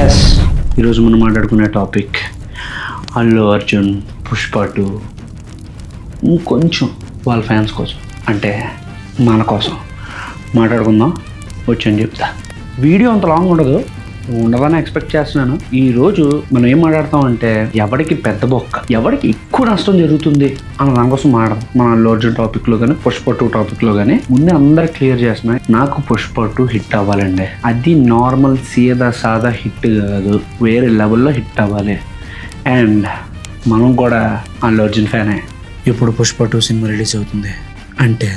Yes ఈరోజు మనం మాట్లాడుకునే టాపిక్ అల్లు అర్జున్ పుష్ప టూ ఇంకొంచెం వాళ్ళ ఫ్యాన్స్ కోసం అంటే మన కోసం మాట్లాడుకుందాం. వచ్చని చెప్తా. వీడియో అంత లాంగ్ ఉండదు. ఉండదని ఎక్స్పెక్ట్ చేస్తున్నాను. ఈ రోజు మనం ఏం మాట్లాడతాం అంటే ఎవరికి పెద్ద బొక్క ఎవరికి ఎక్కువ నష్టం జరుగుతుంది అన్న దానికోసం మాట్లాడదాం. మన అల్లు అర్జున్ టాపిక్లో కానీ పుష్ప టూ టాపిక్లో కానీ ముందే అందరు క్లియర్ చేస్తున్నాయి నాకు పుష్ప టూ హిట్ అవ్వాలండి. అది నార్మల్ సీదా సాదా హిట్ కాదు. వేరే లెవెల్లో హిట్ అవ్వాలి. అండ్ మనం కూడా అల్లు అర్జున్ ఫ్యానే. ఇప్పుడు పుష్ప టూ సినిమా రిలీజ్ అవుతుంది? అంటే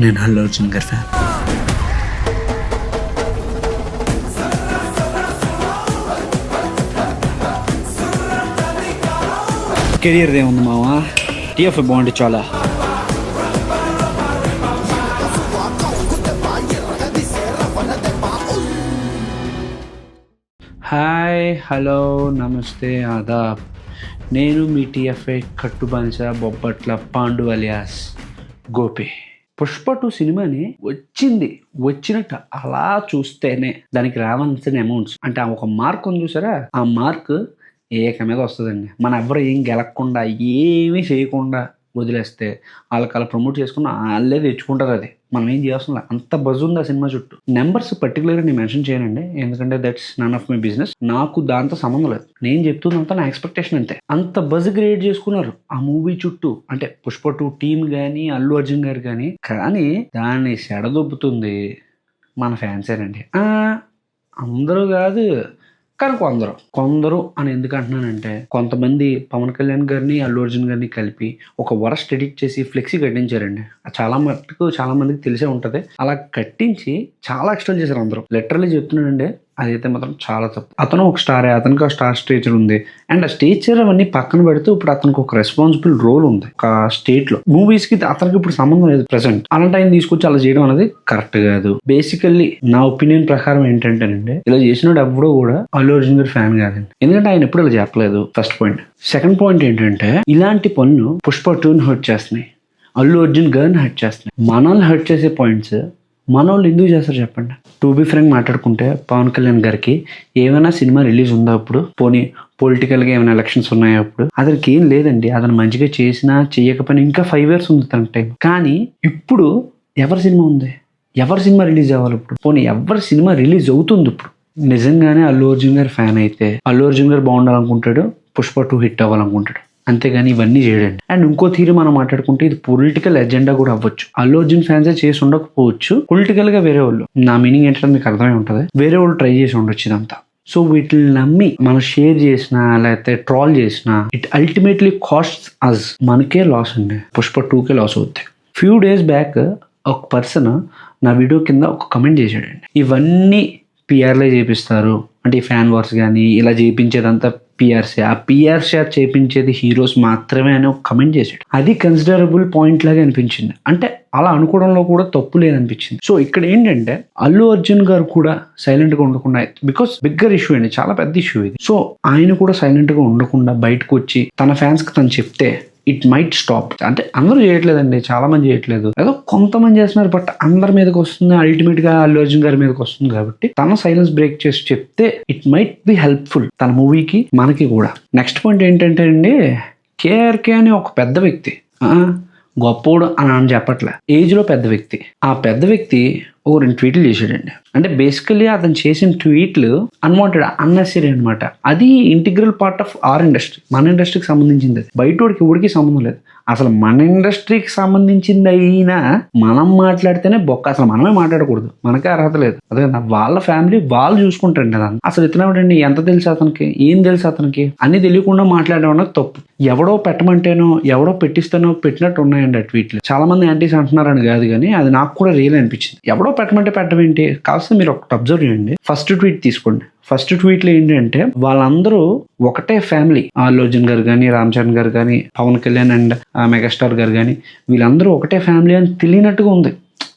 నేను అల్లు అర్జున్ గారి ఫ్యాన్ కెరియర్ ఏముంది మావా? టీఎఫ్ బాగుంటుంది చాలా. హాయ్ హలో నమస్తే ఆదాబ్. నేను మీ టీఎఫ్ఐ కట్టుబానిస బొబ్బట్ల పాండు అలియాస్. గోపి. పుష్ప టూ సినిమాని వచ్చింది. వచ్చినట్టు అలా చూస్తేనే దానికి రావాల్సిన అమౌంట్స్ అంటే ఆ ఒక మార్క్ ఉంది చూసారా? ఆ మార్క్ ఏక మీద వస్తుందండి. మన ఎవరు ఏం గెలక్కుండా ఏమీ చేయకుండా వదిలేస్తే వాళ్ళకి అలా ప్రమోట్ చేసుకున్న వాళ్ళే తెచ్చుకుంటారు అది. మనం ఏం చేయాల్సిన అంత బజ్ ఉంది ఆ సినిమా చుట్టూ. నెంబర్స్ పర్టికులర్గా నేను మెన్షన్ చేయనండి. ఎందుకంటే that's none of my business నాకు దాంతో సంబంధం లేదు. నేను చెప్తుందంతా నా ఎక్స్పెక్టేషన్ అంతే. అంత బజ్ క్రియేట్ చేసుకున్నారు ఆ మూవీ చుట్టూ. అంటే పుష్ప టూ టీమ్ కానీ అల్లు అర్జున్ గారు కానీ కానీ దాన్ని సెడదొబ్బుతుంది మన ఫ్యాన్సేనండి అందరూ కాదు. కానీ కొందరు. కొందరు అని ఎందుకు అంటున్నానంటే కొంతమంది పవన్ కళ్యాణ్ గారిని అల్లు అర్జున్ గారిని కలిపి ఒక వరస్ట్ ఎడిట్ చేసి ఫ్లెక్సీ కట్టించారండి. అది చాలా మటుకు చాలా మందికి తెలిసే ఉంటుంది. అలా కట్టించి చాలా ఎక్స్ట్రా చేశారు అందరూ. లెటర్లు చెప్తున్నానండి అదైతే మాత్రం చాలా తప్పు. అతను ఒక స్టారే అతనికి ఒక స్టార్ స్టేచర్ ఉంది. అండ్ ఆ స్టేచర్ అవన్నీ పక్కన పెడితే ఇప్పుడు అతనికి ఒక రెస్పాన్సిబుల్ రోల్ ఉంది. ఒక స్టేట్లో. మూవీస్కి అతనికి ఇప్పుడు సంబంధం లేదు ప్రెసెంట్ అలాంటి ఆయన తీసుకొచ్చి అలా చేయడం అనేది కరెక్ట్ కాదు. బేసికల్లీ నా ఒపీనియన్ ప్రకారం ఏంటంటేనండి ఇలా చేసినప్పుడు ఎప్పుడూ కూడా అల్లు అర్జున్ గారి ఫ్యాన్ కాదండి. ఎందుకంటే ఆయన ఎప్పుడు ఇలా చెప్పలేదు ఫస్ట్ పాయింట్ సెకండ్ పాయింట్ ఏంటంటే ఇలాంటి పనులు పుష్ప టూన్ హర్ట్ చేస్తున్నాయి. అల్లు అర్జున్ గారిని హర్ట్ చేస్తున్నాయి. మనల్ని హర్ట్ చేసే పాయింట్స్ మన వాళ్ళు ఎందుకు చేస్తారు చెప్పండి? టూ బి ఫ్రెంక్ మాట్లాడుకుంటే పవన్ కళ్యాణ్ గారికి ఏమైనా సినిమా రిలీజ్ ఉందా అప్పుడు? పోనీ పొలిటికల్గా ఏమైనా ఎలక్షన్స్ ఉన్నాయా అప్పుడు? అతనికి ఏం లేదండి. అతను మంచిగా చేసినా చేయకపోయినా ఇంకా ఫైవ్ ఇయర్స్ ఉంది తన టైం కానీ ఇప్పుడు ఎవరి సినిమా ఉంది? ఎవరి సినిమా రిలీజ్ అవ్వాలి ఇప్పుడు? పోనీ ఎవరి సినిమా రిలీజ్ అవుతుంది ఇప్పుడు? నిజంగానే అల్లు అర్జున్ గారి ఫ్యాన్ అయితే అల్లు అర్జున్ గారు బాగుండాలనుకుంటాడు పుష్ప టూ హిట్ అవ్వాలనుకుంటాడు. అంతేగాని ఇవన్నీ చేయడండి. అండ్ ఇంకో తీరు మనం మాట్లాడుకుంటే ఇది పొలిటికల్ ఎజెండా కూడా అవ్వచ్చు. అల్లు అర్జున్ ఫ్యాన్సే చేసి ఉండకపోవచ్చు. పొలిటికల్గా వేరే వాళ్ళు. నా మీనింగ్ ఏంటంటే మీకు అర్థమై ఉంటుంది. వేరే వాళ్ళు ట్రై చేసి ఉండొచ్చు ఇదంతా. సో వీటిని నమ్మి మనం షేర్ చేసినా లేకపోతే ట్రాల్ చేసినా ఇట్ అల్టిమేట్లీ కాస్ట్ అస్ మనకే లాస్ అండి. పుష్ప టూకే లాస్ అవుతాయి ఫ్యూ డేస్ బ్యాక్ ఒక పర్సన్ నా వీడియో కింద ఒక కమెంట్ చేశాడండి. ఇవన్నీ పిఆర్లే చేపిస్తారు. అంటే ఈ ఫ్యాన్ వార్స్ కానీ ఇలా చేయించేదంతా పిఆర్సీ ఆ పిఆర్సీఆర్ చేపించేది హీరోస్ మాత్రమే అని ఒక కమెంట్ చేశాడు. అది కన్సిడరబుల్ పాయింట్ లాగా అనిపించింది. అంటే అలా అనుకోవడంలో కూడా తప్పు లేదనిపించింది. సో ఇక్కడ ఏంటంటే అల్లు అర్జున్ గారు కూడా సైలెంట్గా ఉండకుండా బికాస్ బిగ్గర్ ఇష్యూ అండి చాలా పెద్ద ఇష్యూ ఇది. సో ఆయన కూడా సైలెంట్గా ఉండకుండా బయటకు వచ్చి తన ఫ్యాన్స్కి తను చెప్తే ఇట్ మైట్ స్టాప్ అంటే అందరూ చేయట్లేదండి చాలా మంది చేయట్లేదు. ఏదో కొంతమంది చేస్తున్నారు బట్ అందరి మీదకి వస్తుంది అల్టిమేట్గా అల్లు అర్జున్ గారి మీదకి వస్తుంది కాబట్టి తన సైలెన్స్ బ్రేక్ చేసి చెప్తే ఇట్ మైట్ బి హెల్ప్ఫుల్ తన మూవీకి మనకి కూడా. నెక్స్ట్ పాయింట్ ఏంటంటే అండి కేఆర్కే అని ఒక పెద్ద వ్యక్తి గొప్పోడు అని అని చెప్పట్లే. ఏజ్లో పెద్ద వ్యక్తి. ఆ పెద్ద వ్యక్తి ఓ రెండు ట్వీట్లు చేశాడండి. అంటే బేసికలీ అతను చేసిన ట్వీట్లు అన్వాంటెడ్ అన్నెసరీ అనమాట అది integral part of our industry. మన ఇండస్ట్రీకి సంబంధించింది అది. బయటోడికి ఊడికి సంబంధం లేదు. అసలు మన ఇండస్ట్రీకి సంబంధించింది అయినా మనం మాట్లాడితేనే బొక్క. అసలు మనమే మాట్లాడకూడదు. మనకే అర్హత లేదు. అదే వాళ్ళ ఫ్యామిలీ వాళ్ళు చూసుకుంటారండి అదంతా. అసలు ఇతనేమిటండి ఎంత తెలుసు అతనికి? ఏం తెలుసు అతనికి? అన్ని తెలియకుండా మాట్లాడడం అనేది తప్పు. ఎవడో పెట్టమంటేనో ఎవడో పెట్టిస్తానో పెట్టినట్టు ఉన్నాయండి ఆ ట్వీట్లు. చాలా మంది యాంటీస్ అంటున్నారని కాదు కానీ అది నాకు కూడా రియల్ అనిపించింది. ఎవడో పెట్టమంటే పెట్టమేంటి? కాస్త మీరు ఒకటి అబ్జర్వ్ చేయండి. ఫస్ట్ ట్వీట్ తీసుకోండి. ఫస్ట్ ట్వీట్లు ఏంటంటే వాళ్ళందరూ ఒకటే ఫ్యామిలీ. అల్లు అర్జున్ గారు కానీ రామ్ చరణ్ గారు కానీ పవన్ కళ్యాణ్ అండ్ మెగాస్టార్ గారు కానీ వీళ్ళందరూ ఒకటే ఫ్యామిలీ అని తెలియనట్టుగా ఉంది.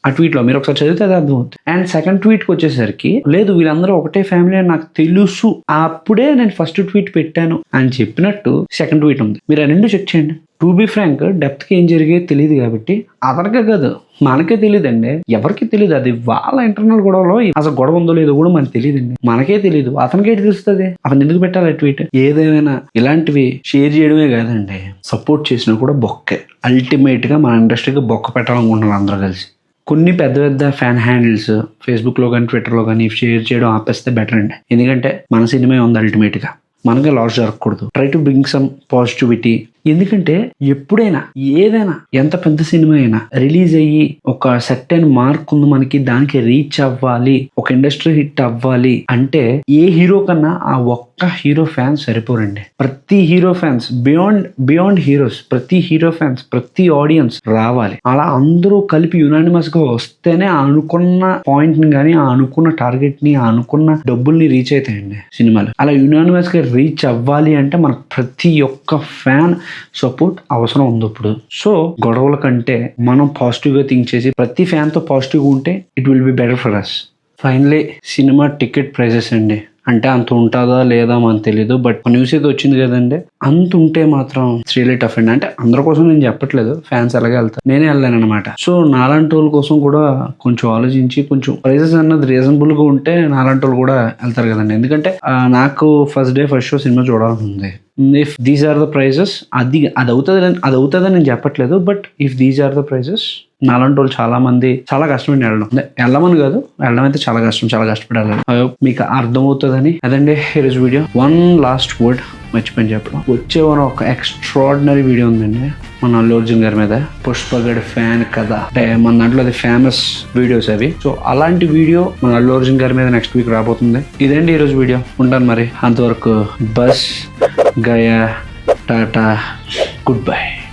ఆ ట్వీట్లో మీరు ఒకసారి చదివితే అది అర్థమవుతుంది. అండ్ సెకండ్ ట్వీట్కి వచ్చేసరికి లేదు వీళ్ళందరూ ఒకటే ఫ్యామిలీ అని నాకు తెలుసు. అప్పుడే నేను ఫస్ట్ ట్వీట్ పెట్టాను అని చెప్పినట్టు సెకండ్ ట్వీట్ ఉంది. మీరు ఆ రెండు చెక్ చేయండి. టు బి ఫ్రాంక్ డెప్త్కి ఏం జరిగేది తెలియదు కాబట్టి అతనికే కాదు మనకే తెలియదండి ఎవరికి తెలియదు అది వాళ్ళ ఇంటర్నల్ గొడవలో అసలు గొడవ ఉందో లేదో కూడా మనకు తెలియదండి మనకే తెలియదు అతనికే తెలుస్తుంది? అతను ఎందుకు పెట్టాలి ట్వీట్ ఏదేమైనా ఇలాంటివి షేర్ చేయడమే కాదండి సపోర్ట్ చేసినా కూడా బొక్కే. అల్టిమేట్గా మన ఇండస్ట్రీకి బొక్క పెట్టాలనుకుంటున్నారు అందరూ కలిసి. కొన్ని పెద్ద పెద్ద ఫ్యాన్ హ్యాండిల్స్ ఫేస్బుక్లో కానీ ట్విట్టర్లో కానీ షేర్ చేయడం ఆపేస్తే బెటర్ అండి. ఎందుకంటే మన సినిమా ఉంది అల్టిమేట్గా మనకి లాస్ జరగకూడదు. Try to bring some positivity ఎందుకంటే ఎప్పుడైనా ఏదైనా ఎంత పెద్ద సినిమా అయినా రిలీజ్ అయ్యి ఒక సర్టెన్ మార్క్ ఉంది మనకి దానికి రీచ్ అవ్వాలి ఒక ఇండస్ట్రీ హిట్ అవ్వాలి అంటే ఏ హీరో కన్నా ఆ ఒక్క హీరో ఫ్యాన్స్ సరిపోరండి. ప్రతి hero fans beyond beyond heroes ప్రతి హీరో ఫ్యాన్స్ ప్రతి ఆడియన్స్ రావాలి. అలా అందరూ కలిపి యునానిమస్గా వస్తేనే అనుకున్న పాయింట్ని కానీ ఆ అనుకున్న టార్గెట్ని అనుకున్న డబ్బుల్ని రీచ్ అవుతాయండి సినిమాలు. అలా యునానిమస్గా రీచ్ అవ్వాలి అంటే మనకు ప్రతి ఒక్క ఫ్యాన్ సపోర్ట్ అవసరం ఉంది ఇప్పుడు. సో గొడవల కంటే మనం పాజిటివ్గా థింక్ చేసి ప్రతి ఫ్యాన్తో పాజిటివ్గా ఉంటే it will be better for us finally cinema ticket prices అండి. అంటే అంత ఉంటుందా లేదా మనకు తెలీదు బట్ న్యూస్ అయితే వచ్చింది కదండి. అంత ఉంటే మాత్రం రియలీ టఫ్ అండి. అంటే అందరి కోసం నేను చెప్పట్లేదు ఫ్యాన్స్ ఎలాగే వెళ్తారు. నేనే వెళ్ళాను అనమాట సో నాలాంటి వాళ్ళ కోసం కూడా కొంచెం ఆలోచించి కొంచెం ప్రైజెస్ అన్నది రీజనబుల్గా ఉంటే నాలాంటి వాళ్ళు కూడా వెళ్తారు కదండి. ఎందుకంటే నాకు first day first show cinema చూడాలని ఉంది. If these are the prices అది అది అవుతుంది అది అవుతుందని నేను చెప్పట్లేదు but if these are the prices నాలాంటి వాళ్ళు చాలా మంది చాలా కష్టపడి వెళ్ళడం. వెళ్ళమని కాదు వెళ్ళడం అయితే చాలా కష్టం చాలా కష్టపడి వెళ్ళాలి మీకు అర్థమవుతుందని. అదండి ఈరోజు వీడియో వన్ లాస్ట్ వర్డ్ మర్చిపోయి చెప్పడం. వచ్చే వారం ఒక ఎక్స్ట్రాడినరీ వీడియో ఉందండి. మన అల్లు అర్జున్ గారి మీద. పుష్పగడ్ ఫ్యాన్ కదా అంటే మన దాంట్లో అది ఫేమస్ వీడియోస్ అవి. సో అలాంటి వీడియో మన అల్లు అర్జున్ గారి మీద నెక్స్ట్ వీక్ రాబోతుంది. ఇదండి ఈరోజు వీడియో ఉంటాను మరి. అంతవరకు బస్. gaya tata goodbye.